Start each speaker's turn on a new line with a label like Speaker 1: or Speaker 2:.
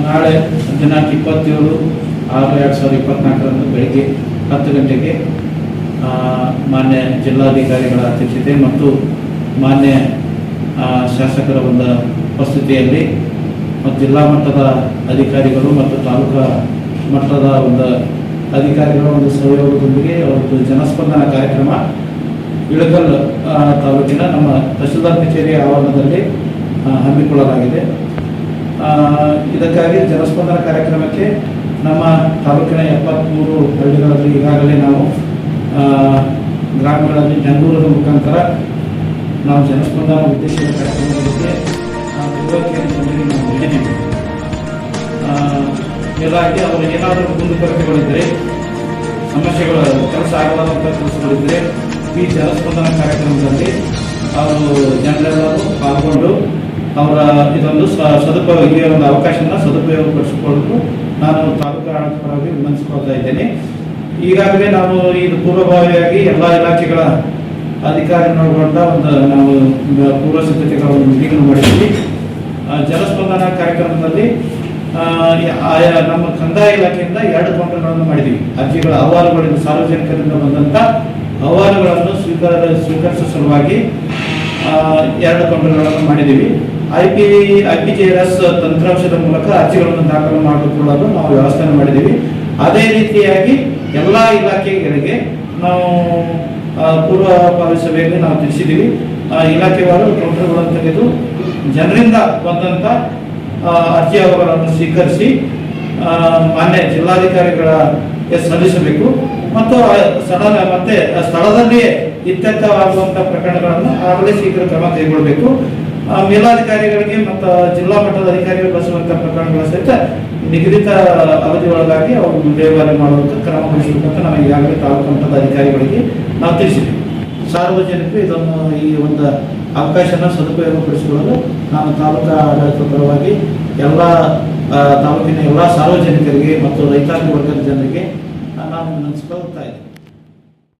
Speaker 1: ನಾಳೆ ದಿನಾಂಕ ಇಪ್ಪತ್ತೇಳು ಆರು ಎರಡು ಸಾವಿರದ ಇಪ್ಪತ್ನಾಲ್ಕರಂದು ಬೆಳಗ್ಗೆ ಹತ್ತು ಗಂಟೆಗೆ ಮಾನ್ಯ ಜಿಲ್ಲಾಧಿಕಾರಿಗಳ ಅಧ್ಯಕ್ಷತೆ ಮತ್ತು ಮಾನ್ಯ ಶಾಸಕರ ಒಂದು ಉಪಸ್ಥಿತಿಯಲ್ಲಿ ಮತ್ತು ಜಿಲ್ಲಾ ಮಟ್ಟದ ಅಧಿಕಾರಿಗಳು ಮತ್ತು ತಾಲೂಕಾ ಮಟ್ಟದ ಒಂದು ಅಧಿಕಾರಿಗಳ ಒಂದು ಸಹಯೋಗದೊಂದಿಗೆ ಒಂದು ಜನಸ್ಪಂದನ ಕಾರ್ಯಕ್ರಮ ಇಳಕಲ್ ತಾಲೂಕಿನ ನಮ್ಮ ತಹಶೀಲ್ದಾರ್ ಕಚೇರಿ ಆವರಣದಲ್ಲಿ ಹಮ್ಮಿಕೊಳ್ಳಲಾಗಿದೆ. ಇದಕ್ಕಾಗಿ ಜನಸ್ಪಂದನ ಕಾರ್ಯಕ್ರಮಕ್ಕೆ ನಮ್ಮ ತಾಲೂಕಿನ ಎಪ್ಪತ್ತ್ಮೂರು ಹಳ್ಳಿಗಳಲ್ಲಿ ಈಗಾಗಲೇ ನಾವು ಗ್ರಾಮಗಳಲ್ಲಿ ಜಂಗೂರದ ಮುಖಾಂತರ ನಾವು ಜನಸ್ಪಂದನ ಉದ್ದೇಶದ ಕಾರ್ಯಕ್ರಮದ ಬಗ್ಗೆ ಇದಾಗಿ ಅವರು ಏನಾದರೂ ಕುಂದುಕೊರತೆಗಳಿದ್ದರೆ ಸಮಸ್ಯೆಗಳು ಕೆಲಸ ಆಗಲಾದಂಥ ಕೆಲಸಗಳಿದ್ದರೆ ಈ ಜನಸ್ಪಂದನ ಕಾರ್ಯಕ್ರಮದಲ್ಲಿ ಅವರು ಜನರೆಲ್ಲರೂ ಪಾಲ್ಗೊಂಡು ಅವರ ಇದೊಂದು ಸದುಪಯೋಗ ಈ ಒಂದು ಅವಕಾಶನ ಸದುಪಯೋಗಪಡಿಸಿಕೊಳ್ಳಲು ನಾನು ತಾಲೂಕು ಪರವಾಗಿ ವಿನಂತಿಸಿಕೊಳ್ತಾ ಇದ್ದೇನೆ. ಈಗಾಗಲೇ ನಾವು ಇದು ಪೂರ್ವಭಾವಿಯಾಗಿ ಎಲ್ಲ ಇಲಾಖೆಗಳ ಅಧಿಕಾರಿಗಳೊಳಗೊಂಡ ಒಂದು ನಾವು ಪೂರ್ವ ಸಿದ್ಧತೆಗಳ ಒಂದು ಮೀಟಿಂಗ್ ಮಾಡಿದ್ವಿ ಜಲಸ್ಪಂದನ ಕಾರ್ಯಕ್ರಮದಲ್ಲಿ ಆಯಾ ನಮ್ಮ ಕಂದಾಯ ಇಲಾಖೆಯಿಂದ ಎರಡು ಕೌಂಟರ್ಗಳನ್ನು ಮಾಡಿದ್ವಿ ಅರ್ಜಿಗಳ ಅಹವಾಲುಗಳಿಂದ ಸಾರ್ವಜನಿಕರಿಂದ ಬಂದಂಥ ಅಹವಾಲುಗಳನ್ನು ಸ್ವೀಕಾರ, ಸ್ವೀಕರಿಸುವ ಸಲುವಾಗಿ ಎರಡು ಕೌಂಟರ್ಗಳನ್ನು ಮಾಡಿದ್ದೀವಿ. I P I P J S ತಂತ್ರಾಂಶದ ಮೂಲಕ ಅರ್ಜಿಗಳನ್ನು ದಾಖಲು ಮಾಡಿಕೊಳ್ಳಲು ನಾವು ವ್ಯವಸ್ಥೆ ಮಾಡಿದ್ದೀವಿ. ಅದೇ ರೀತಿಯಾಗಿ ಎಲ್ಲ ಇಲಾಖೆಗಳಿಗೆ ನಾವು ಪೂರ್ವ ಸಭೆಯಲ್ಲಿ ನಾವು ತಿಳಿಸಿದ್ದೀವಿ. ಇಲಾಖೆವಾರು ಕೌಂಟರ್ಗಳನ್ನು ತೆಗೆದು ಜನರಿಂದ ಬಂದಂಥ ಆ, ಅರ್ಜಿ ಅವರನ್ನು ಸ್ವೀಕರಿಸಿ ಮಾನ್ಯ ಜಿಲ್ಲಾಧಿಕಾರಿಗಳಿಗೆ ಸಲ್ಲಿಸಬೇಕು. ಮತ್ತು ಸ್ಥಳ ಮತ್ತೆ ಸ್ಥಳದಲ್ಲಿಯೇ ಇತ್ಯರ್ಥವಾಗುವಂತಹ ಪ್ರಕರಣಗಳನ್ನು ಆಗಲೇ ಶೀಘ್ರ ಕ್ರಮ ಕೈಗೊಳ್ಳಬೇಕು. ಮೇಲಾಧಿಕಾರಿಗಳಿಗೆ ಮತ್ತು ಜಿಲ್ಲಾ ಮಟ್ಟದ ಅಧಿಕಾರಿಗಳು ಬಳಸುವಂತಹ ಪ್ರಕರಣಗಳ ಸಹಿತ ನಿಗದಿತ ಅವಧಿ ಒಳಗಾಗಿ ಅವರು ವಿಲೇವಾರಿ ಮಾಡುವಂಥ ಕ್ರಮ ವಹಿಸಬೇಕಂತ ನಾವು ಈಗಾಗಲೇ ತಾಲೂಕು ಮಟ್ಟದ ಅಧಿಕಾರಿಗಳಿಗೆ ನಾವು ತಿಳಿಸಿದ್ದೀವಿ. ಸಾರ್ವಜನಿಕರು ಇದನ್ನು ಈ ಒಂದು ಅವಕಾಶನ ಸದುಪಯೋಗಪಡಿಸಿಕೊಳ್ಳಲು ನಾನು ತಾಲೂಕಾ ಆಡಳಿತ ಪರವಾಗಿ ಎಲ್ಲ ತಾಲೂಕಿನ ಎಲ್ಲ ಸಾರ್ವಜನಿಕರಿಗೆ ಮತ್ತು ರೈತಾಪಿ ವರ್ಗದ ಜನರಿಗೆ ನಾನು ವಿನಂತಿಸ್ಕೊಳ್ತಾ ಇದ್ದೀನಿ.